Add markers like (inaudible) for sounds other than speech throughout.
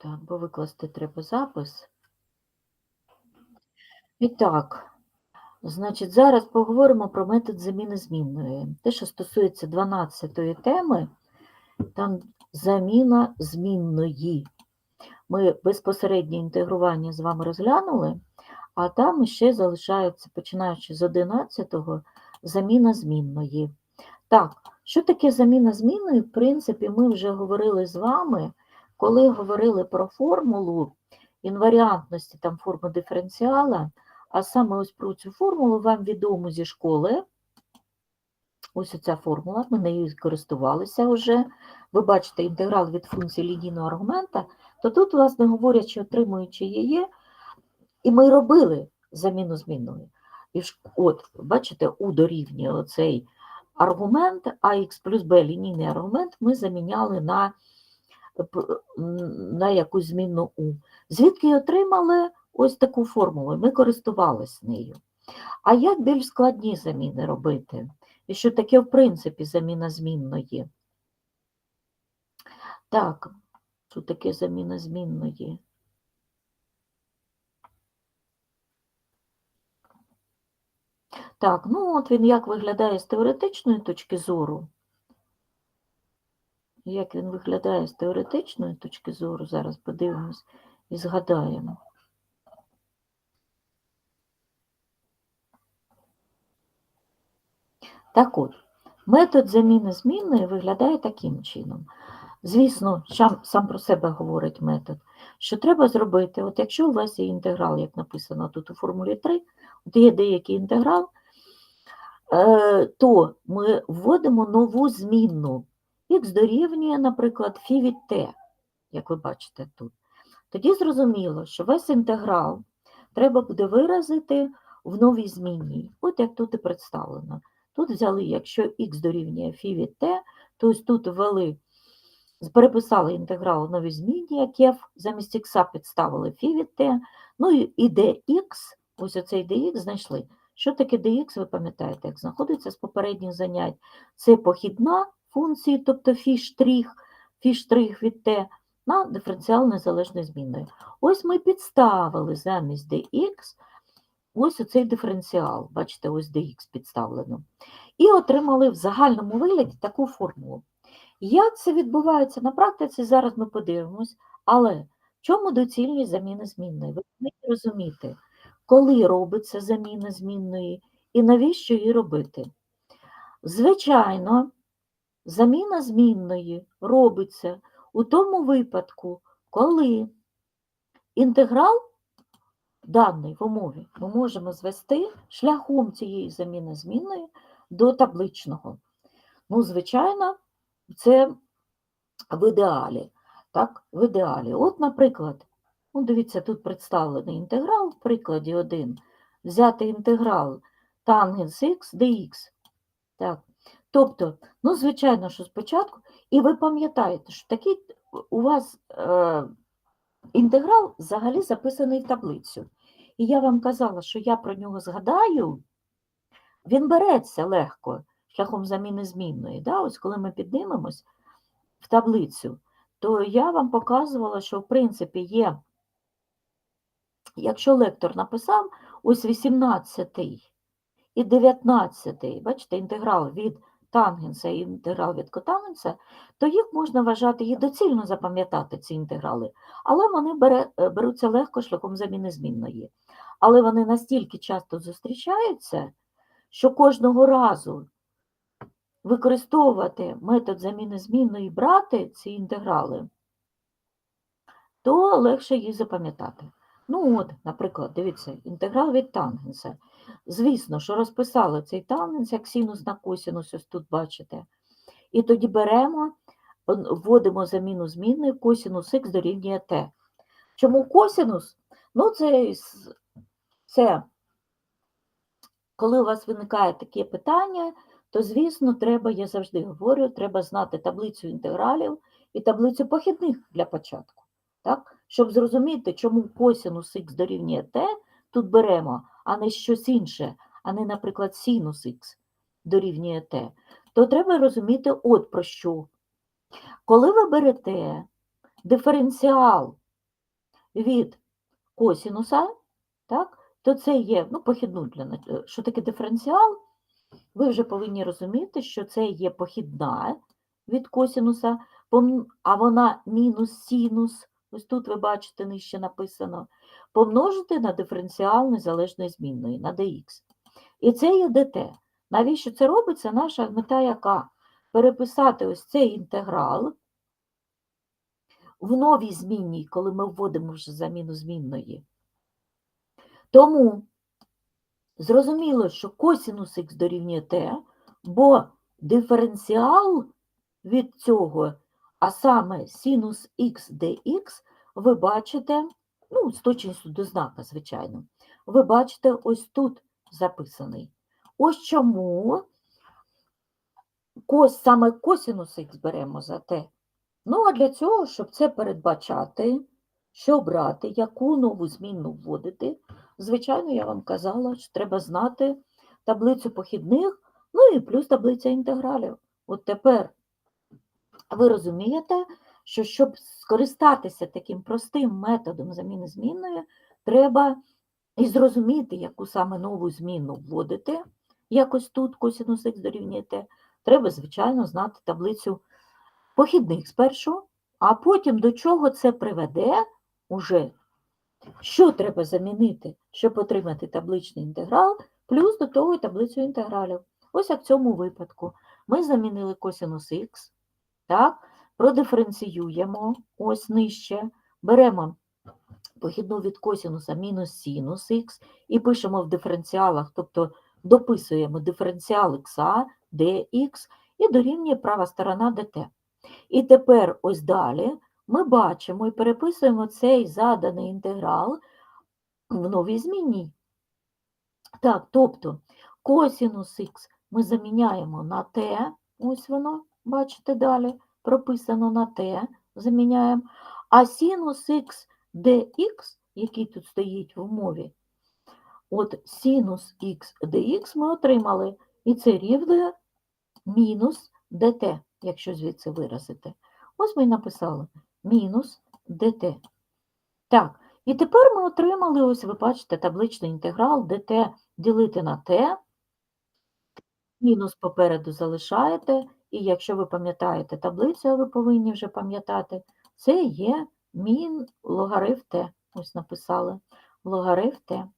Так, бо викласти треба запис. І так, значить, зараз поговоримо про метод заміни змінної. Те, що стосується 12-ї теми, там заміна змінної. Ми безпосереднє інтегрування з вами розглянули, а там ще залишається, починаючи з 11-го, заміна змінної. Так, що таке заміна змінної? В принципі, ми вже говорили з вами, коли говорили про формулу інваріантності там форми диференціала, а саме ось про цю формулу вам відомо зі школи. Ось ця формула, ми нею користувалися вже. Ви бачите інтеграл від функції лінійного аргумента, то тут, власне, говорячи, отримуючи її, і ми робили заміну змінною. І от, бачите, у дорівнює оцей аргумент, АХ плюс Б лінійний аргумент ми заміняли на, на якусь змінну У. Звідки отримали ось таку формулу? Ми користувалися нею. А як більш складні заміни робити? І що таке, в принципі, заміна змінної? Так, що таке заміна змінної? Так, ну от він як виглядає з теоретичної точки зору. Як він виглядає з теоретичної точки зору, зараз подивимось і згадаємо. Так от, метод заміни змінної виглядає таким чином. Звісно, сам, про себе говорить метод, що треба зробити, от якщо у вас є інтеграл, як написано тут у формулі 3, от є деякий інтеграл, е, то ми вводимо нову змінну. Х дорівнює, наприклад, фі від t, як ви бачите тут. Тоді зрозуміло, що весь інтеграл треба буде виразити в новій змінній. От як тут і представлено. Тут взяли, якщо х дорівнює фі від t, то ось тут ввели, переписали інтеграл в новій зміні, як f, замість х підставили фі від t, ну і dx, ось оцей dx знайшли. Що таке dx, ви пам'ятаєте, як знаходиться з попередніх занять? Це похідна функції, тобто фі штрих, фі від t, на диференціал незалежної змінної. Ось ми підставили замість dx ось оцей диференціал, бачите, ось dx підставлено. І отримали в загальному вигляді таку формулу. Як це відбувається на практиці, зараз ми подивимось, але в чому доцільність заміни змінної? Ви повинні розуміти, коли робиться заміна змінної і навіщо її робити. Звичайно, заміна змінної робиться у тому випадку, коли інтеграл даний в умові ми можемо звести шляхом цієї заміни змінної до табличного. Ну, звичайно, це в ідеалі. Так, в ідеалі. От, наприклад, ну, дивіться, тут представлений інтеграл, в прикладі 1. Взяти інтеграл тангенс х dx. Так. Тобто, ну, звичайно, що спочатку, і ви пам'ятаєте, що такий у вас е, інтеграл взагалі записаний в таблицю. І я вам казала, що я про нього згадаю, він береться легко шляхом заміни змінної. Да? Ось коли ми піднімемось в таблицю, то я вам показувала, що в принципі є, якщо лектор написав ось 18 і 19, бачите, інтеграл від тангенса і інтеграл від котангенса, то їх можна вважати і доцільно запам'ятати ці інтеграли, але вони бере, беруться легко шляхом заміни змінної. Але вони настільки часто зустрічаються, що кожного разу використовувати метод заміни змінної брати ці інтеграли, то легше їх запам'ятати. Ну от, наприклад, дивіться, інтеграл від тангенса. Звісно, що розписали цей тангенс, як синус на косінус, ось тут бачите. І тоді беремо, вводимо заміну змінної косінус х дорівнює t. Чому косінус? Ну, це, це коли у вас виникає таке питання, то, звісно, треба, я завжди говорю, треба знати таблицю інтегралів і таблицю похідних для початку. Так? Щоб зрозуміти, чому косінус х дорівнює t, тут беремо, а не щось інше, а не, наприклад, синус х дорівнює t, то треба розуміти от про що. Коли ви берете диференціал від косінуса, так, то це є ну, похідну для е, що таке диференціал. Ви вже повинні розуміти, що це є похідна від косінуса, а вона мінус синус, ось тут ви бачите, нижче написано, помножити на диференціал незалежної змінної, на dx. І це є dt. Навіщо це робиться? Наша мета яка? Переписати ось цей інтеграл в новій змінній, коли ми вводимо вже заміну змінної. Тому зрозуміло, що косінус х дорівнює t, бо диференціал від цього, а саме синус х dx, ви бачите, ну, з точністю до знака, звичайно, ви бачите ось тут записаний. Ось чому кос, саме косінус х беремо за t. Ну, а для цього, щоб це передбачати, що брати, яку нову змінну вводити, звичайно, я вам казала, що треба знати таблицю похідних, ну і плюс таблиця інтегралів. От тепер ви розумієте, що щоб скористатися таким простим методом заміни змінної, треба і зрозуміти, яку саме нову змінну вводити, якось тут косінус х дорівнює треба, звичайно, знати таблицю похідних спершу, а потім до чого це приведе уже, що треба замінити, щоб отримати табличний інтеграл, плюс до того і таблицю інтегралів. Ось як в цьому випадку. Ми замінили косинус х, так, продиференціюємо ось нижче, беремо похідну від косинуса мінус синус х і пишемо в диференціалах, тобто дописуємо диференціал х, dx і дорівнює права сторона dt. І тепер ось далі ми бачимо і переписуємо цей заданий інтеграл в новій змінній. Так, тобто косінус х ми заміняємо на t, ось воно, бачите далі, прописано на t, заміняємо, а синус х dx, який тут стоїть в умові, от синус х dx ми отримали, і це рівне мінус dt, якщо звідси виразити. Ось ми написали мінус dt. Так, і тепер ми отримали, ось ви бачите, табличний інтеграл dt ділити на t, мінус попереду залишаєте, і якщо ви пам'ятаєте таблицю, ви повинні вже пам'ятати, це є мін логариф t. Ось написали логариф t.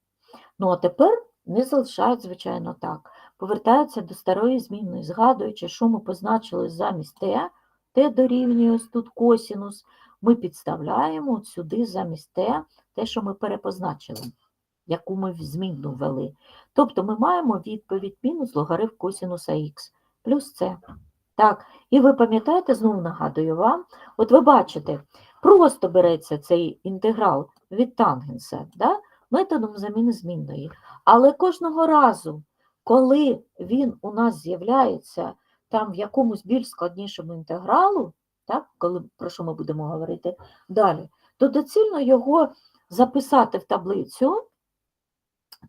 Ну, а тепер не залишають, звичайно, так. Повертаються до старої змінної, згадуючи, що ми позначили замість t, t дорівнює ось тут косінус, ми підставляємо от сюди замість t те, що ми перепозначили, яку ми в змінну ввели. Тобто ми маємо відповідь мінус логарифм косінуса х плюс c. Так, і ви пам'ятаєте, знову нагадую вам, от ви бачите, просто береться цей інтеграл від тангенса да, методом заміни змінної. Але кожного разу, коли він у нас з'являється там в якомусь більш складнішому інтегралу, так, коли, про що ми будемо говорити далі, то доцільно його записати в таблицю.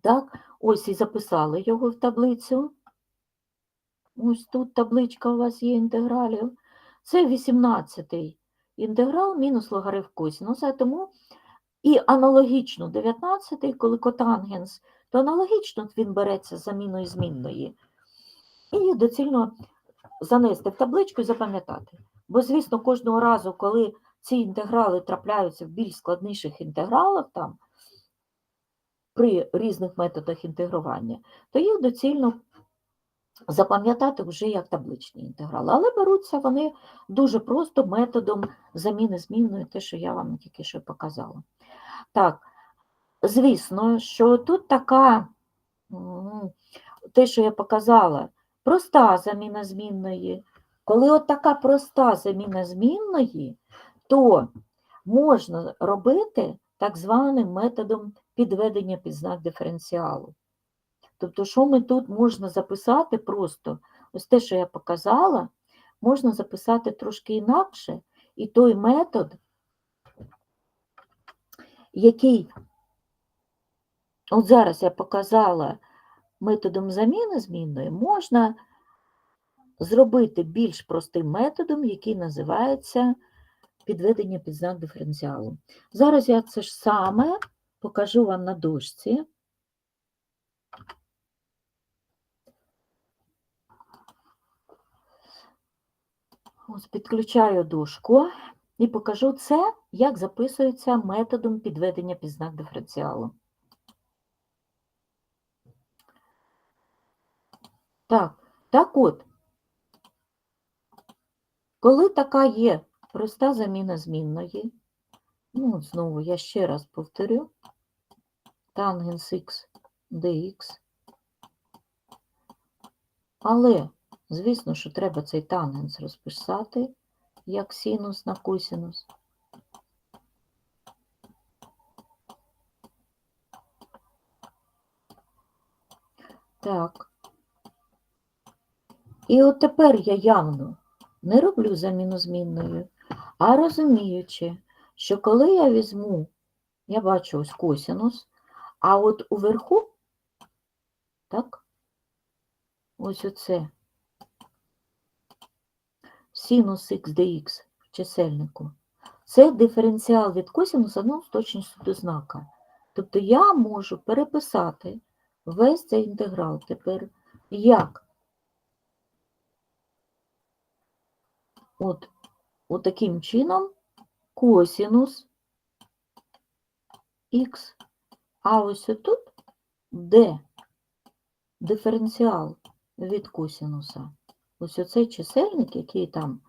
Так, ось і записали його в таблицю. Ось тут табличка у вас є інтегралів. Це 18-й інтеграл мінус логарифм косінуса, тому і аналогічно 19-й, коли котангенс, то аналогічно він береться з заміною змінної. І доцільно занести в табличку і запам'ятати. Бо, звісно, кожного разу, коли ці інтеграли трапляються в більш складніших інтегралах, там, при різних методах інтегрування, то їх доцільно запам'ятати вже як табличні інтеграли. Але беруться вони дуже просто методом заміни змінної, те, що я вам тільки що показала. Так, звісно, що тут така, те, що я показала, проста заміна змінної. Коли от така проста заміна змінної, то можна робити так званим методом підведення під знак диференціалу. Тобто, що ми тут можна записати просто, ось те, що я показала, можна записати трошки інакше, і той метод, який, от зараз я показала методом заміни змінної, можна зробити більш простим методом, який називається підведення під знак диференціалу. Зараз я це ж саме покажу вам на дошці. Ось підключаю дошку і покажу це, як записується методом підведення під знак диференціалу. Так, так от, коли така є проста заміна змінної, ну, знову я ще раз повторю, тангенс х dx, але, звісно, що треба цей тангенс розписати, як синус на косинус. Так. І от тепер я явно не роблю заміну змінною, а розуміючи, що коли я візьму, я бачу ось косинус, а от уверху, так, ось оце синус х dx в чисельнику, це диференціал від косинуса, ну, з точністю до знака. Тобто я можу переписати весь цей інтеграл тепер як от, от таким чином косинус х, а ось тут де диференціал від косинуса. Ось оцей чисельник, який там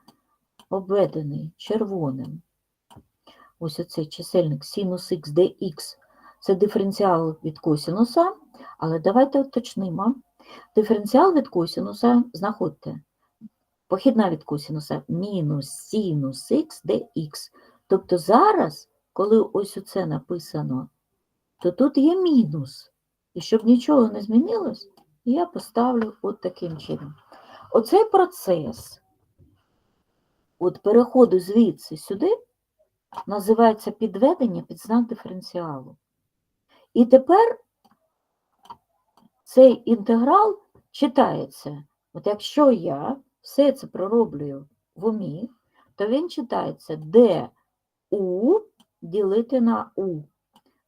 обведений червоним. Ось оцей чисельник синус х dx. Це диференціал від косинуса, але давайте уточнимо. Диференціал від косинуса, знаходьте, похідна від косинуса мінус синус х dx. Тобто зараз, коли ось оце написано, то тут є мінус. І щоб нічого не змінилось, я поставлю от таким чином. Оцей процес от переходу звідси сюди називається підведення під знак диференціалу. І тепер цей інтеграл читається. От якщо я все це пророблюю в умі, то він читається ду ділити на у.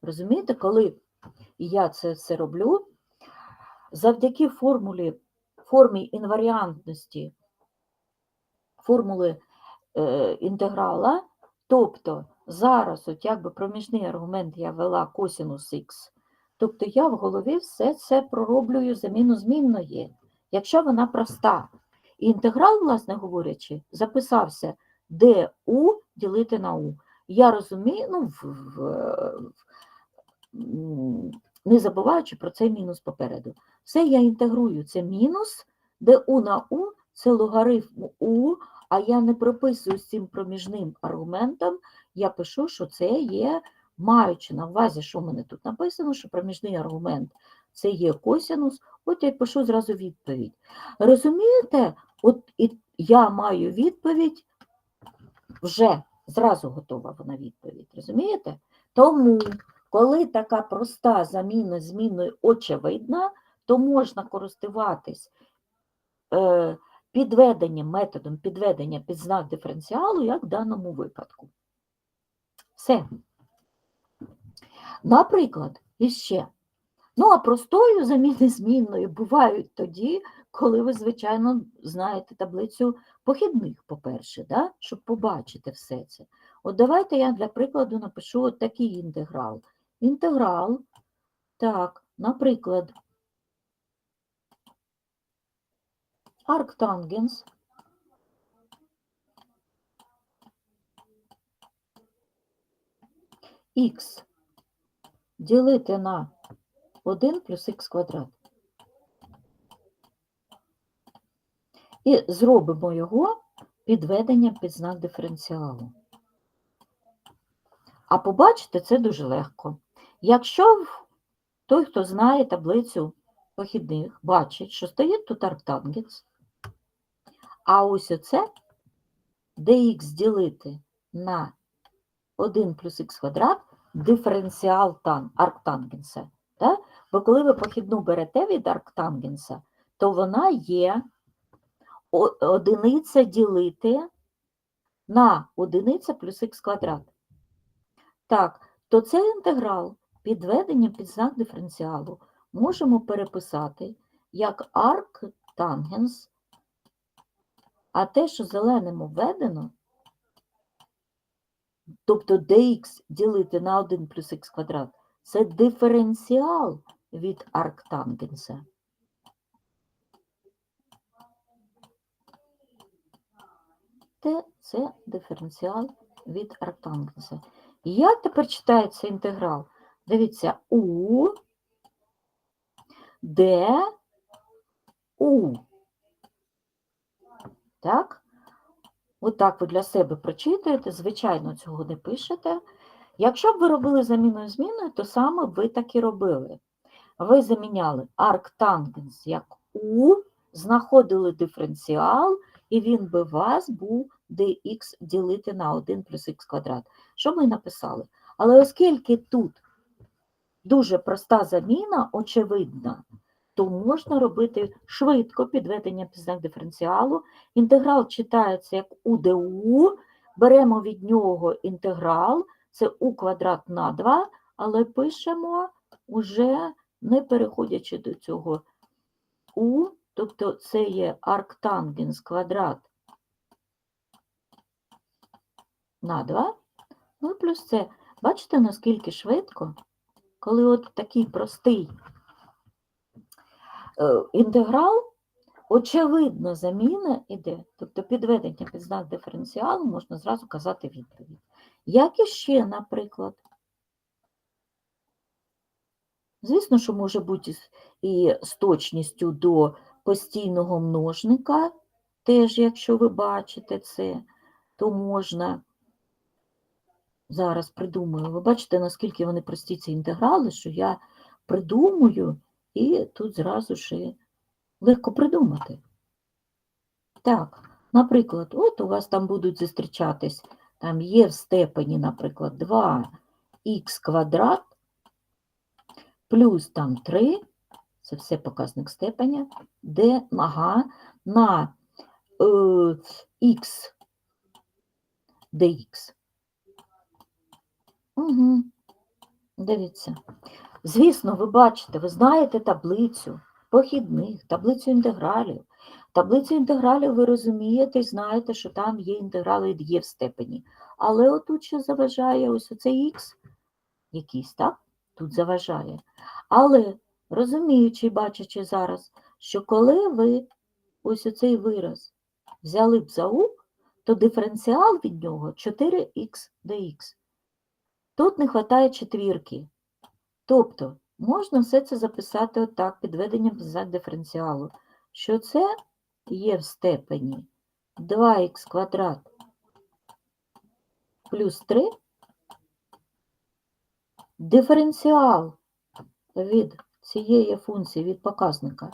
Розумієте, коли я це все роблю, завдяки формулі, формі інваріантності формули е, інтеграла, тобто зараз, от якби проміжний аргумент я ввела косинус х, тобто я в голові все це пророблюю заміну змінної, якщо вона проста. І інтеграл, власне говорячи, записався ду ділити на у. Я розумію, ну, в, в, не забуваючи про цей мінус попереду. Все я інтегрую, це мінус, де у на у це логарифм у, а я не прописую з цим проміжним аргументом, я пишу, що це є, маючи на увазі, що в мене тут написано, що проміжний аргумент це є косинус, от я пишу зразу відповідь. Розумієте, от і я маю відповідь вже зразу готова вона відповідь, розумієте? Тому, коли така проста заміна зміною очевидна, то можна користуватись е, підведенням, методом підведення під знак диференціалу, як в даному випадку. Все. Наприклад, іще. Ну, а простою заміни змінною бувають тоді, коли ви, звичайно, знаєте таблицю похідних, по-перше, да? щоб побачити все це. От давайте я для прикладу напишу от такий інтеграл. Інтеграл, так, наприклад, арктангенс х ділити на 1 плюс х квадрат. І зробимо його підведенням під знак диференціалу. А побачити це дуже легко. Якщо той, хто знає таблицю похідних, бачить, що стоїть тут арктангенс, а ось оце dx ділити на 1 плюс х квадрат диференціал тан, арктангенса. Да? Бо коли ви похідну берете від арктангенса, то вона є одиниця ділити на одиниця плюс х квадрат. Так, то цей інтеграл підведення під знак диференціалу можемо переписати як арктангенс, а те, що зеленим обведено, тобто dx ділити на 1 плюс х квадрат, це диференціал від арктангенса. Т це диференціал від арктангенса. Як тепер читається інтеграл? Дивіться, У, Д, У. Так? Отак ви для себе прочитуєте, звичайно, цього не пишете. Якщо б ви робили заміною зміною, то саме ви так і робили. Ви заміняли арктангенс як У, знаходили диференціал, і він би вас був dx ділити на 1 плюс х квадрат. Що ми написали? Але оскільки тут дуже проста заміна, очевидна, то можна робити швидко підведення під знак диференціалу. Інтеграл читається як УДУ, беремо від нього інтеграл, це у квадрат на 2, але пишемо уже не переходячи до цього у, тобто це є арктангенс квадрат на 2, ну плюс це. Бачите, наскільки швидко, коли от такий простий е, інтеграл, очевидно, заміна іде, тобто підведення під знак диференціалу можна зразу казати відповідь. Як іще, наприклад? Звісно, що може бути і з точністю до постійного множника, теж, якщо ви бачите це, то можна зараз придумаю. Ви бачите, наскільки вони прості ці інтеграли, що я придумую, і тут зразу ж легко придумати. Так, наприклад, от у вас там будуть зустрічатись, там є в степені, наприклад, 2х квадрат плюс там 3, це все показник степеня, де ага, на е, х dx. Угу. Дивіться. Звісно, ви бачите, ви знаєте таблицю похідних, таблицю інтегралів. Таблицю інтегралів ви розумієте і знаєте, що там є інтеграли від є в степені. Але отут ще заважає ось оцей х якийсь, так? Тут заважає. Але розуміючи і бачачи зараз, що коли ви ось оцей вираз взяли б за у, то диференціал від нього 4х dx. Тут не вистачає четвірки. Тобто можна все це записати отак, підведенням знак диференціалу, що це є в степені 2х квадрат плюс 3 диференціал від цієї функції, від показника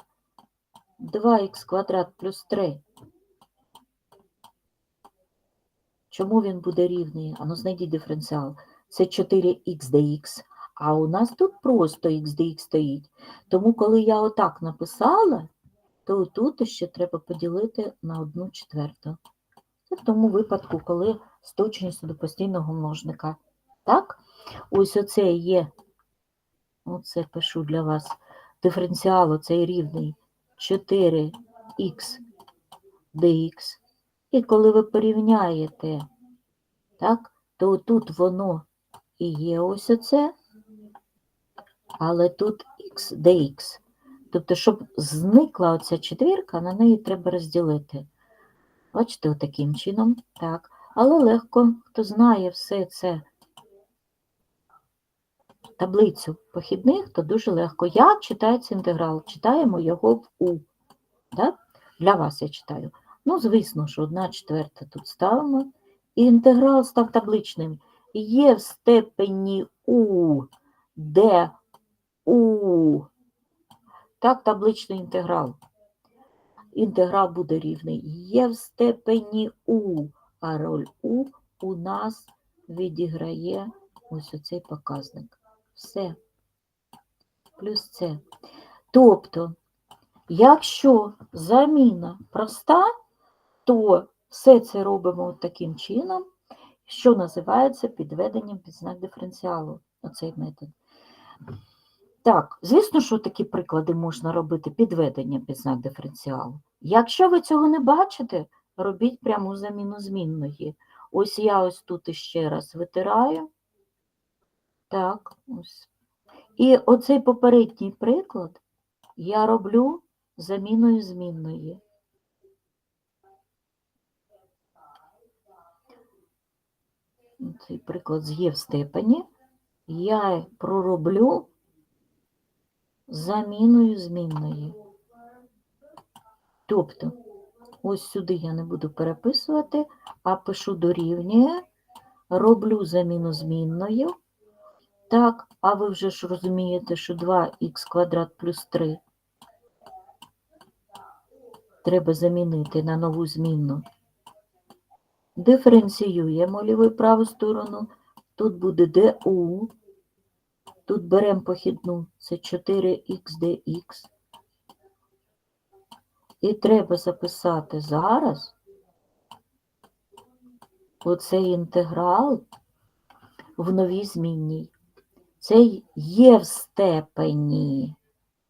2х квадрат плюс 3. Чому він буде рівний? Ану, знайдіть диференціал. Це 4х dx, а у нас тут просто х dx стоїть. Тому, коли я отак написала, то тут ще треба поділити на 1 четверту. Це в тому випадку, коли з точністю до постійного множника. Так? Ось оце є, оце пишу для вас, диференціал оцей рівний 4х dx. І коли ви порівняєте, так, то тут воно і є ось оце, але тут х dx. Тобто, щоб зникла оця четвірка, на неї треба розділити. Бачите, отаким чином, так. Але легко, хто знає все це таблицю похідних, то дуже легко. Як читається інтеграл? Читаємо його в У. Так? Для вас я читаю. Ну, звісно, що одна четверта тут ставимо. І інтеграл став табличним. Є в степені У, де У. Так, табличний інтеграл. Інтеграл буде рівний. Є в степені У, а роль У у нас відіграє ось оцей показник. Все. Плюс це. Тобто, якщо заміна проста, то Все це робимо таким чином, що називається підведенням під знак диференціалу, оцей метод. Так, звісно, що такі приклади можна робити підведення під знак диференціалу. Якщо ви цього не бачите, робіть пряму заміну змінної. Ось я ось тут іще раз витираю. Так, ось. І оцей попередній приклад я роблю заміною змінної. Цей приклад з є в степені. Я пророблю заміною змінної. Тобто, ось сюди я не буду переписувати, а пишу дорівнює, роблю заміну змінною. Так, а ви вже ж розумієте, що 2х квадрат плюс 3 треба замінити на нову змінну. Диференціюємо ліву і праву сторону. Тут буде ду. Тут беремо похідну, це 4х. І треба записати зараз оцей інтеграл в новій змінній. Це є в степені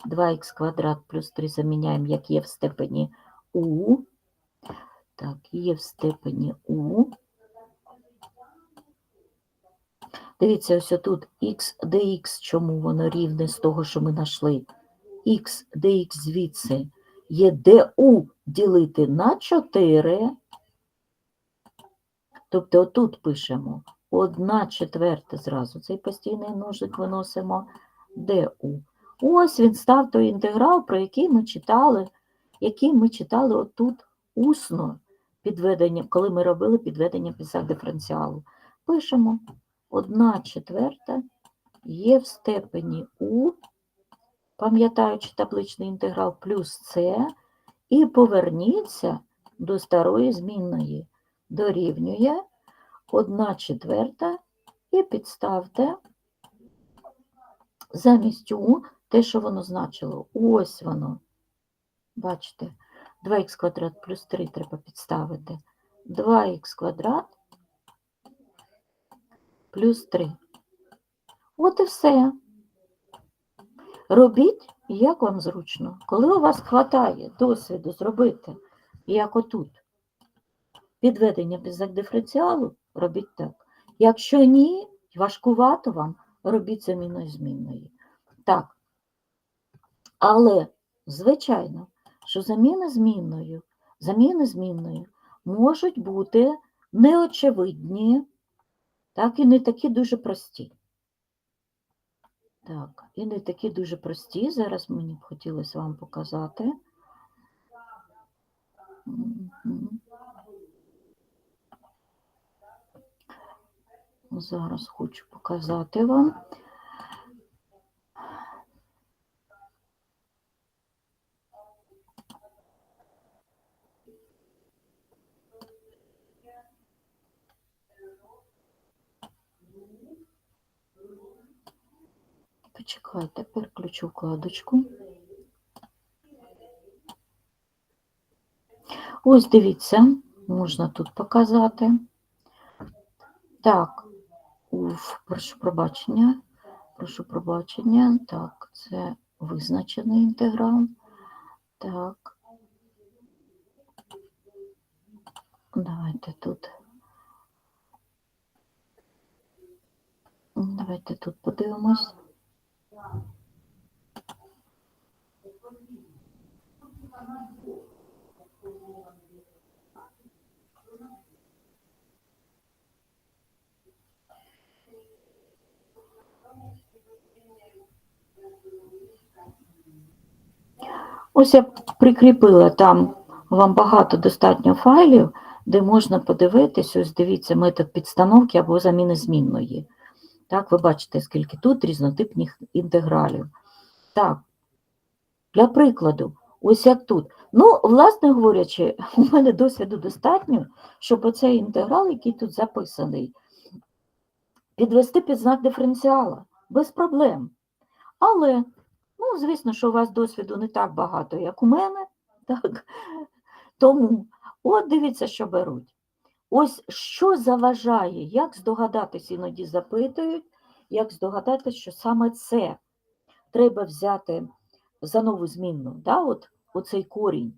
2х квадрат плюс 3 заміняємо, як є в степені у. Так, є в степені у. Дивіться, ось тут х dx, чому воно рівне з того, що ми знайшли. х dx звідси є du ділити на 4. Тобто отут пишемо 1 четверта зразу. Цей постійний множик виносимо du. Ось він став той інтеграл, про який ми читали, який ми читали отут усно, підведення, коли ми робили підведення під знак диференціалу. Пишемо 1 четверта є в степені у, пам'ятаючи табличний інтеграл плюс c, і поверніться до старої змінної. Дорівнює 1 четверта і підставте замість у те, що воно значило. Ось воно. Бачите, 2х квадрат плюс 3 треба підставити. 2х квадрат плюс 3. От і все. Робіть, як вам зручно. Коли у вас хватає досвіду зробити, як отут, підведення під знак диференціалу, робіть так. Якщо ні, важкувато вам, робіть заміною змінної. Так. Але, звичайно, що заміни змінною, заміни змінною можуть бути неочевидні, так, і не такі дуже прості. Так, і не такі дуже прості. Зараз мені б хотілося вам показати. Зараз хочу показати вам. Почекайте, переключу вкладочку. Ось дивіться, можна тут показати. Так, уф, прошу пробачення. Прошу пробачення. Так, це визначений інтеграл. Так. Давайте тут. Давайте тут подивимось. Ось я прикріпила там вам багато достатньо файлів, де можна подивитись, ось дивіться, метод підстановки або заміни змінної. Так, ви бачите, скільки тут різнотипних інтегралів. Так, для прикладу, ось як тут. Ну, власне говорячи, (laughs) у мене досвіду достатньо, щоб оцей інтеграл, який тут записаний, підвести під знак диференціала без проблем. Але, ну, звісно, що у вас досвіду не так багато, як у мене, (laughs) так? Тому От дивіться, що беруть. Ось що заважає, як здогадатись, іноді запитують, як здогадатись, що саме це треба взяти за нову змінну, да, от, оцей корінь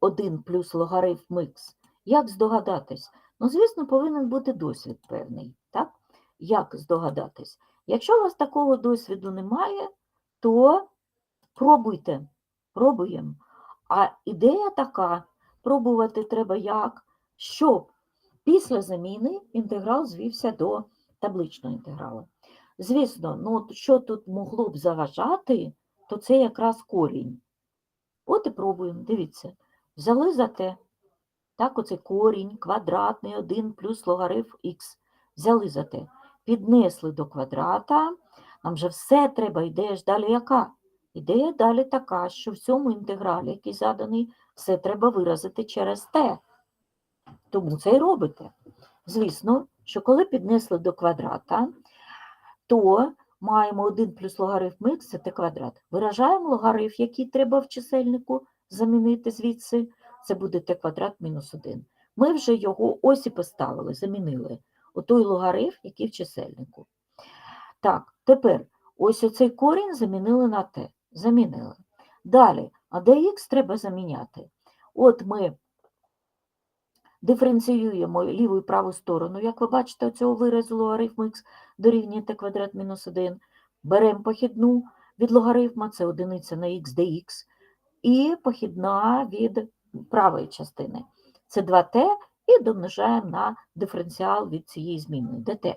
1 плюс логарифм х. Як здогадатись? Ну, звісно, повинен бути досвід певний. Так? Як здогадатись? Якщо у вас такого досвіду немає, то пробуйте, пробуємо. А ідея така, пробувати треба як, щоб після заміни інтеграл звівся до табличного інтегралу. Звісно, ну, що тут могло б заважати, то це якраз корінь. От і пробуємо, дивіться. Взяли за те, так, оце корінь, квадратний 1 плюс логарифм х. Взяли за те, піднесли до квадрата. Нам же все треба, ідея ж далі яка? Ідея далі така, що в цьому інтегралі, який заданий, все треба виразити через те. Тому це й робите. Звісно, що коли піднесли до квадрата, то маємо 1 плюс логарифм х це t квадрат. Виражаємо логарифм, який треба в чисельнику замінити звідси, це буде t квадрат мінус 1. Ми вже його ось і поставили, замінили. Отой логарифм, який в чисельнику. Так, тепер ось оцей корінь замінили на t. Замінили. Далі, а dx треба заміняти. От ми диференціюємо ліву і праву сторону, як ви бачите, цього виразу логарифм х дорівнює t квадрат мінус 1. Беремо похідну від логарифма, це одиниця на х dx, і похідна від правої частини. Це 2t, і домножаємо на диференціал від цієї зміни dt.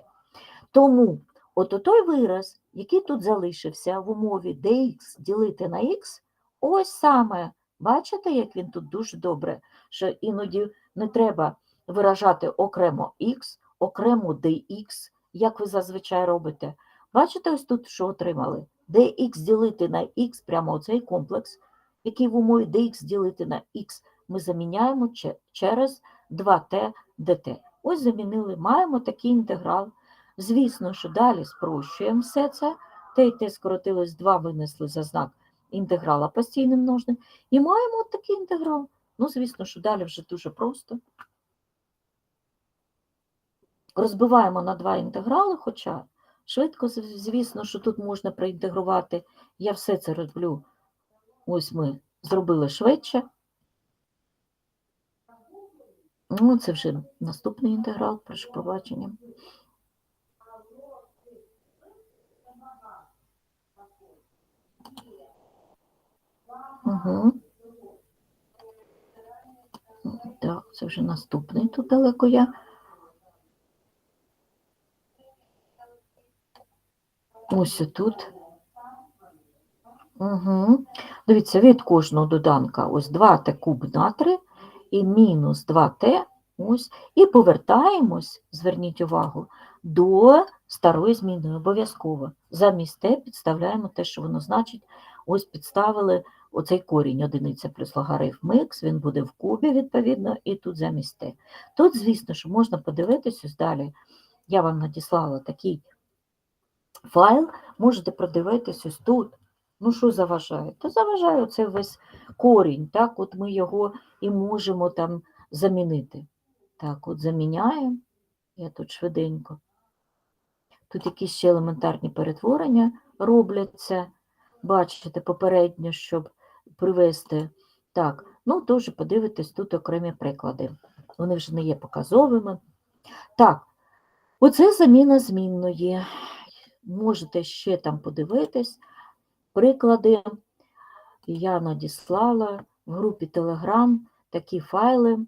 Тому от той вираз, який тут залишився в умові dx ділити на х, ось саме, бачите, як він тут дуже добре, що іноді не треба виражати окремо х, окремо dx, як ви зазвичай робите. Бачите, ось тут що отримали? dx ділити на х, прямо оцей комплекс, який в умові dx ділити на х ми заміняємо через 2t dt. Ось замінили, маємо такий інтеграл. Звісно, що далі спрощуємо все це. T і t скоротилось 2, винесли за знак інтеграла постійним множним. І маємо от такий інтеграл. Ну, звісно, що далі вже дуже просто. Розбиваємо на два інтеграли, хоча швидко, звісно, що тут можна проінтегрувати. Я все це роблю. Ось ми зробили швидше. Ну, це вже наступний інтеграл, прошу пробачення. Угу. Так, це вже наступний тут далеко я. Ось тут. Угу. Дивіться, від кожного доданка ось 2t куб на 3 і мінус 2t ось. І повертаємось, зверніть увагу, до старої зміни обов'язково. Замість t підставляємо те, що воно значить. Ось підставили оцей корінь одиниця плюс логарифм х, він буде в кубі, відповідно, і тут замість t. Тут, звісно, що можна подивитись далі. Я вам надіслала такий файл, можете продивитись тут. Ну, що заважає? Та заважає оцей весь корінь, так, от ми його і можемо там замінити. Так, от заміняємо, я тут швиденько. Тут якісь ще елементарні перетворення робляться. Бачите, попередньо, щоб привести. Так, ну теж подивитись тут окремі приклади. Вони вже не є показовими. Так, оце заміна змінної. Можете ще там подивитись. Приклади я надіслала в групі Telegram такі файли.